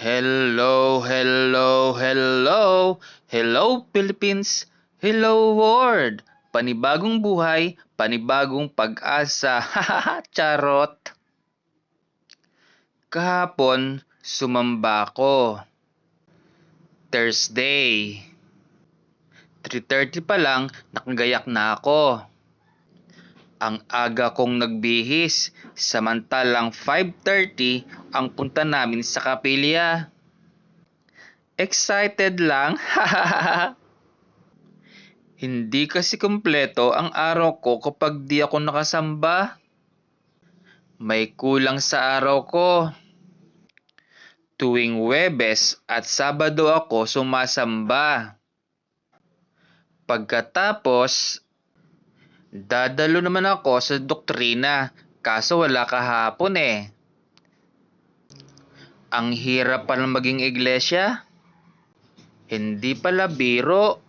Hello, hello, hello. Hello Philippines. Hello world. Panibagong buhay, panibagong pag-asa. Charot. Kahapon, sumamba ako. Thursday. 3.30 pa lang, nakagayak na ako. Ang aga kong nagbihis, samantalang 5.30 ang punta namin sa kapilya. Excited lang? Hindi kasi kumpleto ang araw ko kapag di ako nakasamba. May kulang sa araw ko. Tuwing Webes at Sabado ako sumasamba. Pagkatapos, dadalo naman ako sa doktrina kaso wala kahapon eh. Ang hirap pala maging iglesia. Hindi pala biro.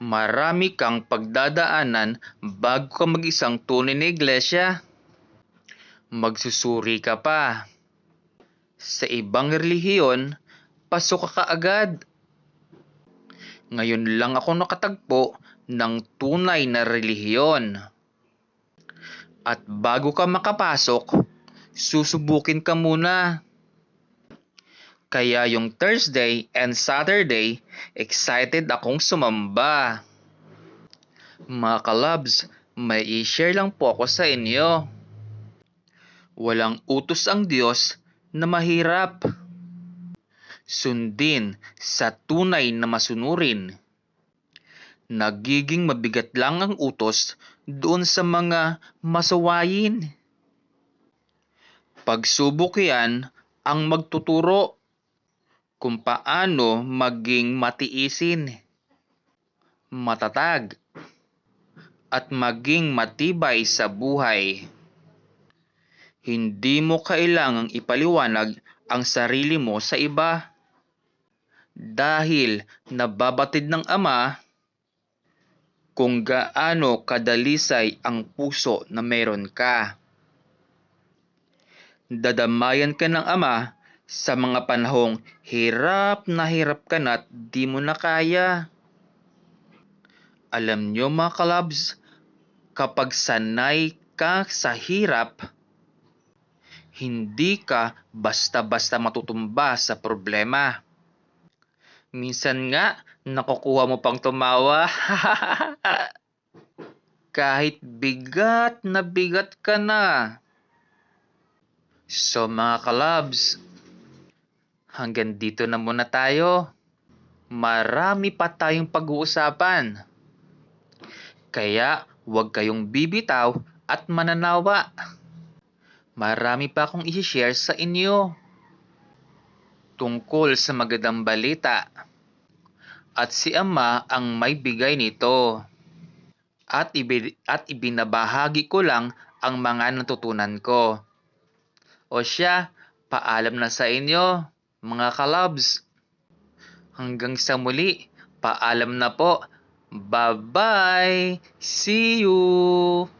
Marami kang pagdadaanan bago ka mag-isang tunay na iglesia. Magsusuri ka pa. Sa ibang relihiyon, pasok ka kaagad. Ngayon lang ako nakatagpo ng tunay na relihiyon. At bago ka makapasok, susubukin ka muna. Kaya yung Thursday and Saturday, excited akong sumamba. Mga kalabs, may i-share lang po ako sa inyo. Walang utos ang Diyos na mahirap. Sundin sa tunay na masunurin. Nagiging mabigat lang ang utos doon sa mga masawayin. Pagsubok yan ang magtuturo kung paano maging matiisin, matatag, at maging matibay sa buhay. Hindi mo kailangang ipaliwanag ang sarili mo sa iba. Dahil nababatid ng Ama kung gaano kadalisay ang puso na meron ka. Dadamayan ka ng Ama sa mga panahong hirap na hirap ka na at di mo na kaya. Alam nyo mga kalabs, kapag sanay ka sa hirap, hindi ka basta-basta matutumba sa problema. Minsan nga, nakukuha mo pang tumawa. Kahit bigat na bigat ka na. So mga kalabs, hanggang dito na muna tayo. Marami pa tayong pag-uusapan. Kaya huwag kayong bibitaw at mananawa. Marami pa akong i-share sa inyo tungkol sa magandang balita. At si Ama ang may bigay nito. At, ibi- at ibinabahagi ko lang ang mga natutunan ko. O siya, paalam na sa inyo, mga kalabs. Hanggang sa muli, paalam na po. Bye-bye! See you!